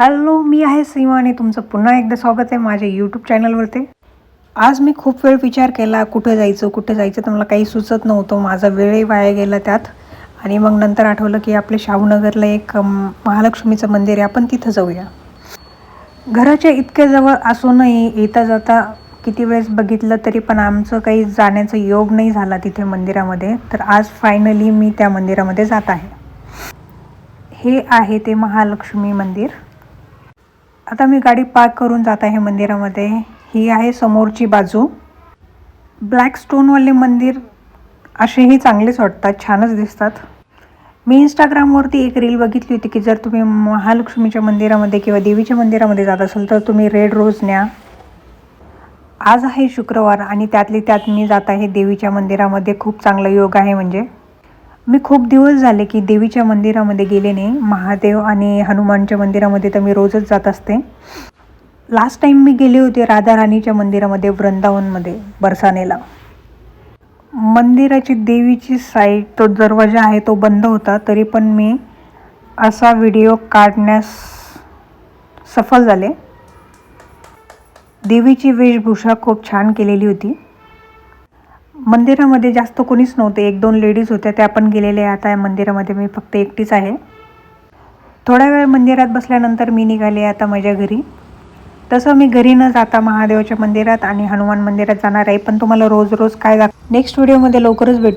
Hello मी आहे सीमा आणि तुमचं पुन्हा एकदा स्वागत आहे माझ्या यूट्यूब चॅनलवरती आज मी खूप वेळ विचार केला कुठं जायचं कुठं जायचं तर मला काही सुचत नव्हतं. माझा वेळही वाया गेला त्यात. आणि मग नंतर आठवलं की आपले शाहूनगरला एक महालक्ष्मीचं मंदिर आहे आपण तिथं जाऊया. घराच्या इतक्या जवळ असूनही येता जाता किती वेळेस बघितलं तरी पण आमचं काही जाण्याचा योग नाही झाला तिथे मंदिरामध्ये. तर आज फायनली मी त्या मंदिरामध्ये जात आहे. हे आहे ते महालक्ष्मी मंदिर. आता मी गाडी पार्क करून जात आहे मंदिरामध्ये. ही आहे समोरची बाजू. ब्लॅक स्टोनवाले मंदिर असेही चांगलेच वाटतात छानच दिसतात. मी इंस्टाग्रामवरती एक रील बघितली होती की जर तुम्ही महालक्ष्मीच्या मंदिरामध्ये किंवा देवीच्या मंदिरामध्ये जात असाल तर तुम्ही रेड रोज न्या. आज आहे शुक्रवार आणि त्यातली त्यात मी जात आहे देवीच्या मंदिरामध्ये. खूप चांगला योग आहे म्हणजे. मी खूप दिवस झाले की देवीच्या मंदिरामध्ये गेले नाही. महादेव आणि हनुमानच्या मंदिरामध्ये तर मी रोजच जात असते. लास्ट टाईम मी गेले होते राधाराणीच्या मंदिरामध्ये वृंदावनमध्ये बरसानेला. मंदिराची देवीची साईड तो दरवाजा आहे तो बंद होता तरी पण मी असा व्हिडिओ काढण्यास सफल झाले. देवीची वेशभूषा खूप छान केलेली होती. मंदिरामध्ये जास्त कोणीच नव्हते. एक दोन लेडीज होत्या त्या पण गेलेल्या आहे आता या मंदिरामध्ये मी फक्त एकटीच आहे. थोडा वेळ मंदिरात बसल्यानंतर मी निघाले आता माझ्या घरी. तसं मी घरी न जाता महादेवाच्या मंदिरात आणि हनुमान मंदिरात जाणार आहे पण तुम्हाला रोज रोज काय दाख नेक्स्ट व्हिडिओमध्ये लवकरच भेटू.